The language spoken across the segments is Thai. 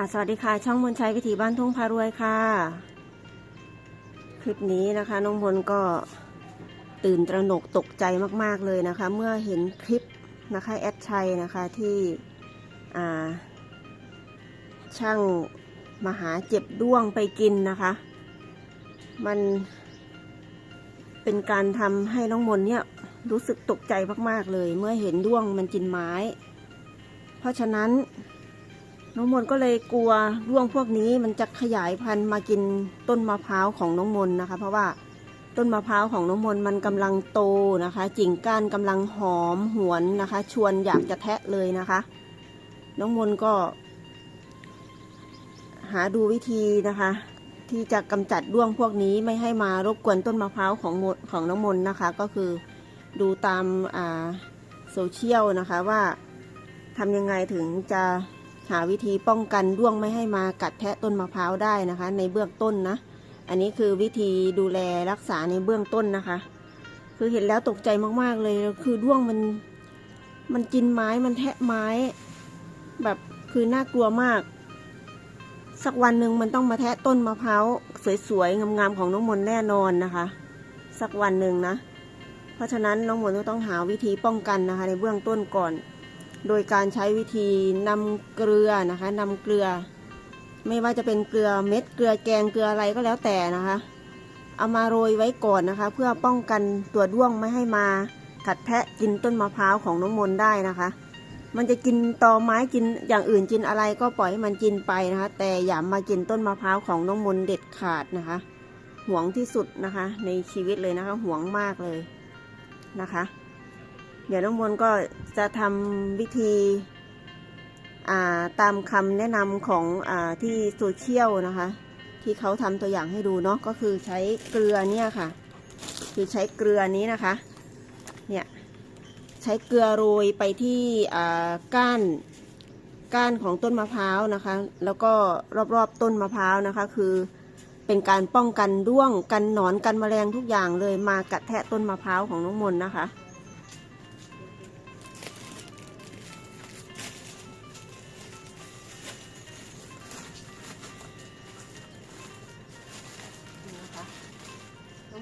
ค่ะสวัสดีค่ะ ช่องมนชัยวิถีบ้านทุ่งพารวยค่ะ คลิปนี้นะคะ น้องมนก็ตื่นตระหนกตกใจมาก ๆ เลยนะคะ เมื่อเห็นคลิปนะคะแอดชัยนะคะที่ช่างมาหาเจ็บด้วงไปกินนะคะ มันเป็นการทำให้น้องมนเนี่ยรู้สึกตกใจมาก ๆ เลย เมื่อเห็นด้วงมันกินไม้ เพราะฉะนั้น น้องมนก็เลยกลัวร่วงพวกนี้มันจะขยายพันธุ์มากินต้นมะพร้าวของน้องมนนะคะ เพราะว่าต้นมะพร้าวของน้องมนมันกำลังโตนะคะกิ่งก้านกำลังหอมหวนนะคะ ชวนอยากจะแทะเลยนะคะ น้องมนก็ หาดูวิธีนะคะ ที่จะกำจัดด้วงพวกนี้ไม่ให้มารบกวนต้นมะพร้าวของมนของน้องมนนะคะ ก็คือดูตามอ่าโซเชียลนะคะว่าทำยังไงถึงจะ หาวิธีป้องกันด้วงไม่ให้มากัดแทะต้นมะพร้าวได้นะคะ ในเบื้องต้นนะ อันนี้คือวิธีดูแลรักษาในเบื้องต้นนะคะ คือเห็นแล้วตกใจมากๆเลยคือด้วงมันมันกินไม้มันแทะไม้ แบบคือน่ากลัวมาก สักวันหนึ่งมันต้องมาแทะต้นมะพร้าวสวยๆงามๆของน้องมนแน่นอนนะคะ สักวันหนึ่งนะ เพราะฉะนั้นน้องมนก็ต้องหาวิธีป้องกันนะคะ ในเบื้องต้นก่อน โดยการใช้วิธีนำเกลือนะคะนำเกลือ ไม่ว่าจะเป็นเกลือเม็ดเกลือแกงเกลืออะไรก็แล้วแต่นะคะ เอามาโรยไว้ก่อนนะคะ เพื่อป้องกันตัวด้วงไม่ให้มากัดแทะกินต้นมะพร้าวของน้องมนได้นะคะ มันจะกินตอไม้กินอย่างอื่นกินอะไรก็ปล่อยให้มันกินไปนะคะ แต่อย่ามากินต้นมะพร้าวของน้องมนเด็ดขาดนะคะห่วงที่สุดนะคะ ในชีวิตเลยนะคะห่วงมากเลยนะคะ เดี๋ยวน้องมนก็จะทำวิธีาตามคำแนะนำของอที่โซเชียลนะคะ ที่เขาทำตัวอย่างให้ดูเนาะก็คือใช้เกลือเนี่ยค่ะ คือใช้เกลือนี้นะคะ เนี่ยใช้เกลือโรยไปที่ก้านก้านของต้นมะพร้าวนะคะ แล้วก็รอบๆต้นมะพร้าวนะคะ คือเป็นการป้องกันด้วงกันหนอนกันแมลงทุกอย่างเลยมากัดแทะต้นมะพร้าวของน้องมนนะคะ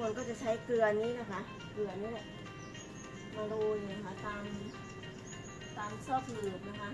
น้องมนก็จะใช้เกลือนี้นะคะ เกลือนี่แหละมาโรยนะคะตามตามซอกหลืบนะคะ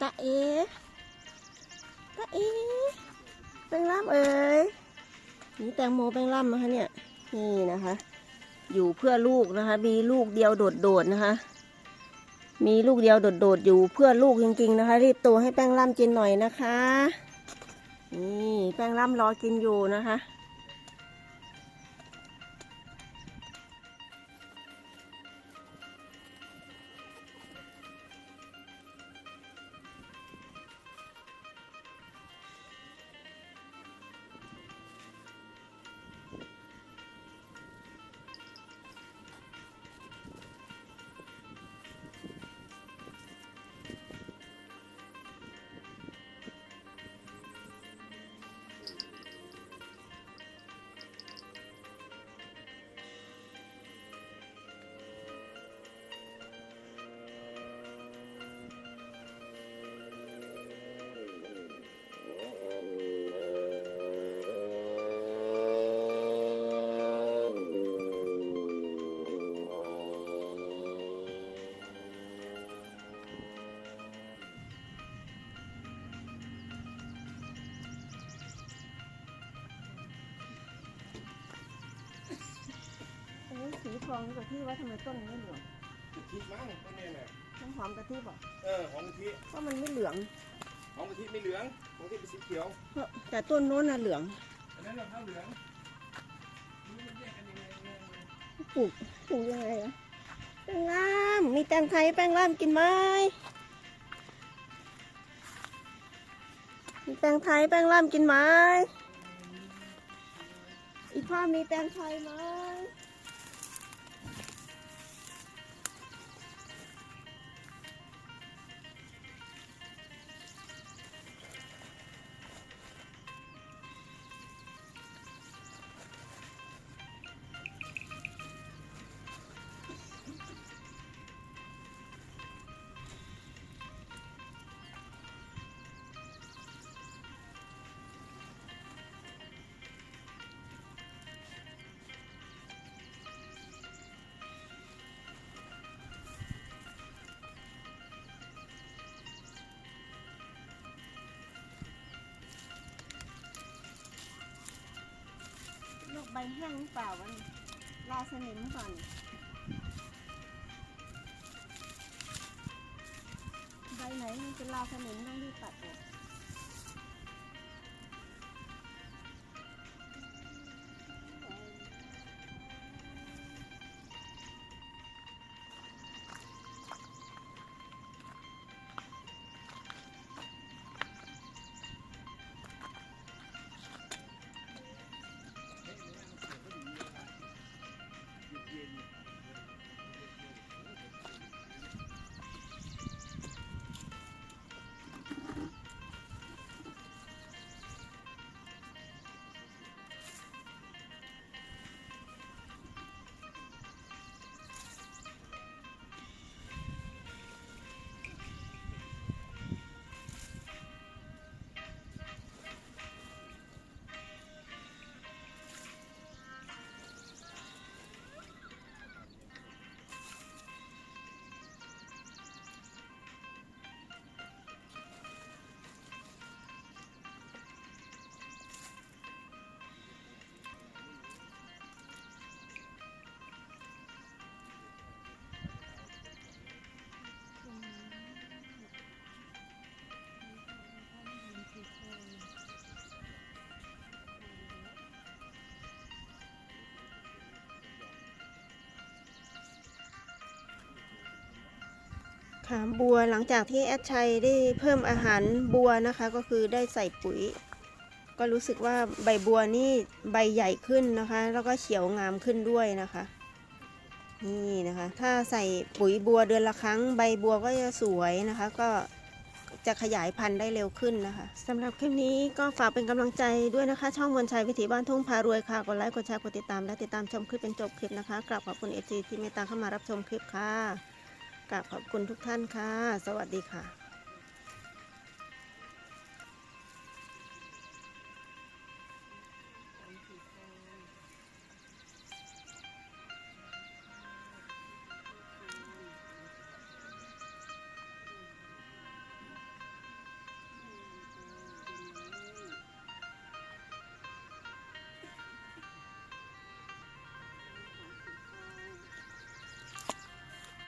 ตาเอตาเอแป้งล่ำเอ๋ยนี่แตงโมแป้งล่ำนะคะเนี่ยนี่นะคะ อยู่เพื่อลูกนะคะ มีลูกเดียวโดดๆนะคะ มีลูกเดียวโดดๆอยู่เพื่อลูกจริง ๆ นะคะ รีบโตให้แป้งล่ำกินหน่อยนะคะ นี่แป้งล่ำรอกินอยู่นะคะ โอ้ยสีทองนี่กะทิว่าทำไมต้นนี้ไม่เหลืองทิมั้งต้นนี้น่ะน้ำหอมกะทิบอกเออของกะทิว่ามันไม่เหลืองของกะทิไม่เหลืองของกะทิเป็นสีเขียวเพราะแต่ต้นโน้นน่ะเหลืองอันนั้นเราข้าวเหลืองนี่มันแยกกันยังไงเนี่ยปลูกปลูกยังไงอะแป้งล่ามมีแตงไทยแป้งล่ามกินไหมมีแตงไทยแป้งล่ามกินไหมอีพ่อมีแตงไทยไหม บแห้งหรือเปล่าวันลาสนิมก่อนใบไหนมันเป็นลาสนิมต้องรีบตัดเลย ค่ะบัวหลังจากที่แอดชัยได้เพิ่มอาหารบัวนะคะ ก็คือได้ใส่ปุ๋ย ก็รู้สึกว่าใบบัวนี่ใบใหญ่ขึ้นนะคะ แล้วก็เขียวงามขึ้นด้วยนะคะ นี่นะคะ ถ้าใส่ปุ๋ยบัวเดือนละครั้ง ใบบัวก็จะสวยนะคะ ก็จะขยายพันธุ์ได้เร็วขึ้นนะคะสำหรับคลิปนี้ก็ฝากเป็นกำลังใจด้วยนะคะ ช่องมนชัยวิถีบ้านทุ่งพารวยค่ะกดไลค์กดแชร์กดติดตามและติดตามชมคลิปเป็นจบคลิปนะคะกราบขอบคุณเอฟซีที่เมตตาเข้ามารับชมคลิปค่ะ กราบขอบคุณทุกท่านค่ะ สวัสดีค่ะ